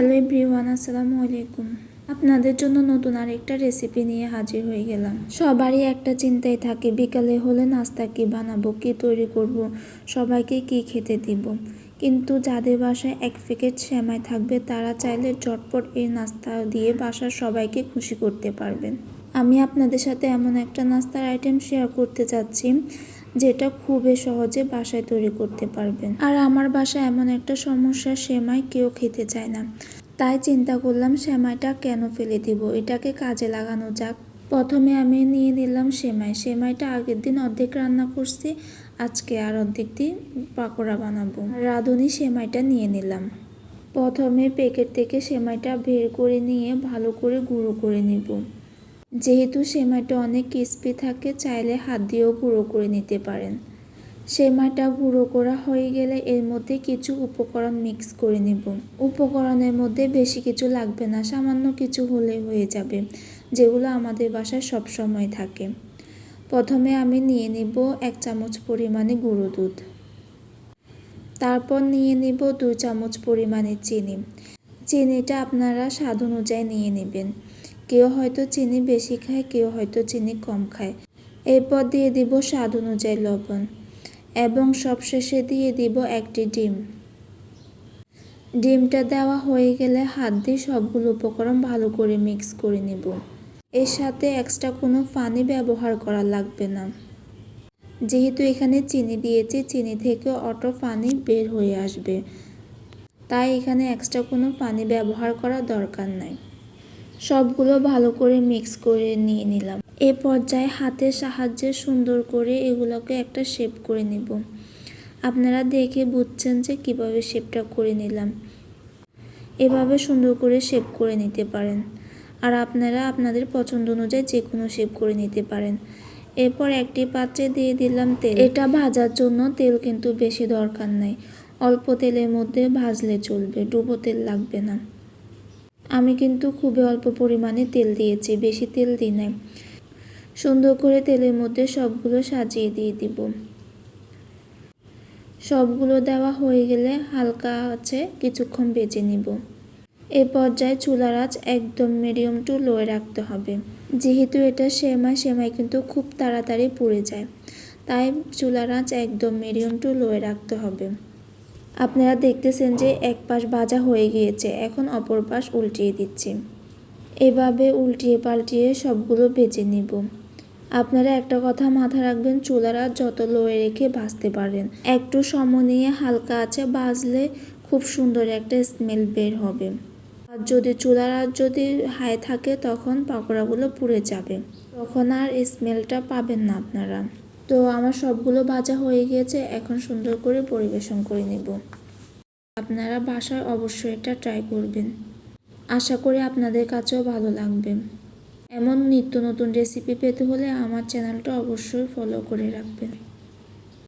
Hello everyone, আসসালামু আলাইকুম। আপনাদের জন্য নতুন আরেকটা রেসিপি নিয়ে হাজির হয়ে গেলাম। সবারই একটা চিন্তাই থাকে, বিকালে হলে নাস্তা কি বানাবো, কি তৈরি করব, সবাইকে কি খেতে দিব। কিন্তু যাদের বাসায় এক প্যাকেট সেমাই থাকবে, তারা চাইলে চটপট এই নাস্তা দিয়ে বাসার সবাইকে খুশি করতে পারবেন। আমি আপনাদের সাথে এমন একটা নাস্তার আইটেম শেয়ার করতে চাচ্ছি যেটা খুবই সহজে বাসায় তৈরি করতে পারবেন। আর আমার বাসায় এমন একটা সমস্যা, সেমাই কেউ খেতে চায় না। তাই চিন্তা করলাম, সেমাইটা কেন ফেলে দিব? এটাকে কাজে লাগানো যাক। প্রথমে আমি নিয়ে নিলাম সেমাই। সেমাইটা আগের দিন অর্ধেক রান্না করছি, আজকে আর অর্ধেক দিন পাকোড়া বানাবো। রাঁধুনি সেমাইটা নিয়ে নিলাম। প্রথমে প্যাকেট থেকে সেমাইটা বের করে নিয়ে ভালো করে গুঁড়ো করে নিব। যেহেতু সেমাইটা অনেক ক্রিস্পি থাকে, চাইলে হাত দিয়েও গুঁড়ো করে নিতে পারেন। সেমাইটা গুঁড়ো করা হয়ে গেলে এর মধ্যে কিছু উপকরণ মিক্স করে নিব। উপকরণের মধ্যে বেশি কিছু লাগবে না, সামান্য কিছু হলে হয়ে যাবে, যেগুলো আমাদের বাসায় সব সময় থাকে। প্রথমে আমি নিয়ে নিব এক চামচ পরিমাণে গুঁড়ো দুধ। তারপর নিয়ে নিব দুই চামচ পরিমাণে চিনি। চিনিটা আপনারা স্বাদ অনুযায়ী নিয়ে নেবেন। কেউ হয়তো চিনি বেশি খায়, কেউ হয়তো চিনি কম খায়। এরপর দিয়ে দিব স্বাদ অনুযায়ী লবণ এবং সবশেষে দিয়ে দিব একটি ডিম। ডিমটা দেওয়া হয়ে গেলে হাত দিয়ে সবগুলো উপকরণ ভালো করে মিক্স করে নেব। এর সাথে এক্সট্রা কোনো পানি ব্যবহার করা লাগবে না। যেহেতু এখানে চিনি দিয়েছি, চিনি থেকে অটো পানি বের হয়ে আসবে। তাই এখানে এক্সট্রা কোনো পানি ব্যবহার করা দরকার নাই। সবগুলো ভালো করে মিক্স করে নিয়ে নিলাম। এ পর্যায়ে হাতের সাহায্যে সুন্দর করে এগুলোকে একটা শেপ করে নিব। আপনারা দেখে বুঝছেন যে কীভাবে শেপটা করে নিলাম। এভাবে সুন্দর করে শেপ করে নিতে পারেন। আর আপনারা আপনাদের পছন্দ অনুযায়ী যে কোনো শেপ করে নিতে পারেন। এরপর একটি পাত্রে দিয়ে দিলাম তেল। এটা ভাজার জন্য তেল কিন্তু বেশি দরকার নাই। অল্প তেলের মধ্যে ভাজলে চলবে, ডুবো তেল লাগবে না। আমি কিন্তু খুবই অল্প পরিমাণে তেল দিয়েছি, বেশি তেল দিই নাই। সুন্দর করে তেলের মধ্যে সবগুলো সাজিয়ে দিয়ে দিব। সবগুলো দেওয়া হয়ে গেলে হালকা আছে, কিছুক্ষণ বেজে নিব। এ পর্যায়ে চুলার আঁচ একদম মিডিয়াম টু লোয়ে রাখতে হবে। যেহেতু এটা সেমাই সেমাই কিন্তু খুব তাড়াতাড়ি পুড়ে যায়। তাই চুলার আঁচ একদম মিডিয়াম টু লোয়ে রাখতে হবে। আপনারা দেখতেছেন যে এক পাশ ভাজা হয়ে গিয়েছে, এখন অপর পাশ উল্টিয়ে দিচ্ছি। এভাবে উল্টিয়ে পাল্টিয়ে সবগুলো ভেজে নিব। আপনারা একটা কথা মাথায় রাখবেন, চুলারা যত লোয়ে রেখে ভাজতে পারেন। একটু সময় নিয়ে হালকা আছে ভাজলে খুব সুন্দর একটা স্মেল বের হবে। আর যদি চুলার যদি হাই থাকে, তখন পাকোড়াগুলো পুড়ে যাবে। তখন আর স্মেলটা পাবেন না আপনারা। তো আমার সবগুলো ভাজা হয়ে গিয়েছে এখন সুন্দর করে পরিবেশন করে নেব। আপনারা বাসায় অবশ্যই এটা ট্রাই করবেন। আশা করি আপনাদের কাছেও ভালো লাগবে। এমন নিত্য নতুন রেসিপি পেতে হলে আমার চ্যানেলটা অবশ্যই ফলো করে রাখবেন।